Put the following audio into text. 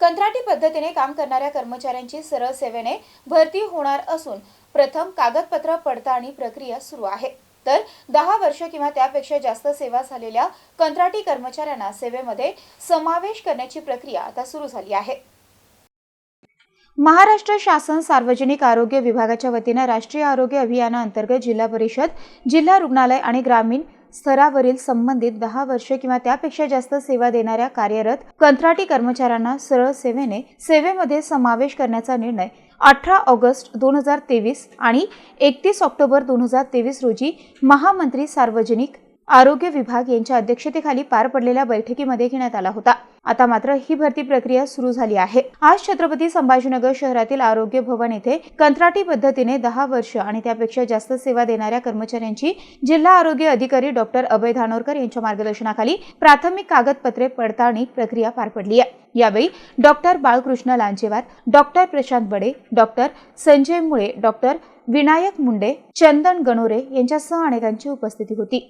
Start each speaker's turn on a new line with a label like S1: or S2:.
S1: कंत्राटी पद्धतीने काम करणाऱ्या कर्मचाऱ्यांची सरळ सेवेने भरती होणार असून प्रथम कागदपत्र पडताळणी प्रक्रिया सुरू आहे. तर दहा वर्ष किंवा त्यापेक्षा जास्त सेवा झालेल्या कंत्राटी कर्मचाऱ्यांना सेवेमध्ये समावेश करण्याची प्रक्रिया आता सुरू झाली आहे. महाराष्ट्र शासन सार्वजनिक आरोग्य विभागाच्या वतीनं राष्ट्रीय आरोग्य अभियानाअंतर्गत जिल्हा परिषद जिल्हा रुग्णालय आणि ग्रामीण स्तरावरील संबंधित दहा वर्ष किंवा त्यापेक्षा जास्त सेवा देणाऱ्या कार्यरत कंत्राटी कर्मचाऱ्यांना सरळ सेवेने सेवेमध्ये समावेश करण्याचा निर्णय अठरा ऑगस्ट दोन हजार तेवीस आणि एकतीस ऑक्टोबर दोन हजार तेवीस रोजी महामंत्री सार्वजनिक आरोग्य विभाग यांच्या अध्यक्षतेखाली पार पडलेल्या बैठकीमध्ये घेण्यात आला होता. आता मात्र ही भरती प्रक्रिया सुरू झाली आहे. आज छत्रपती संभाजीनगर शहरातील आरोग्य भवन येथे कंत्राटी पद्धतीने दहा वर्ष आणि त्यापेक्षा जास्त सेवा देणाऱ्या कर्मचाऱ्यांची जिल्हा आरोग्य अधिकारी डॉक्टर अभय धानोरकर यांच्या मार्गदर्शनाखाली प्राथमिक कागदपत्रे पडताळणी प्रक्रिया पार पडली आहे. यावेळी doctor Balkrishna Lanjewar doctor Prashant Bade doctor Sanjay Mule doctor Vinayak Munde Chandan Ganore यांच्यासह अनेकांची उपस्थिती होती.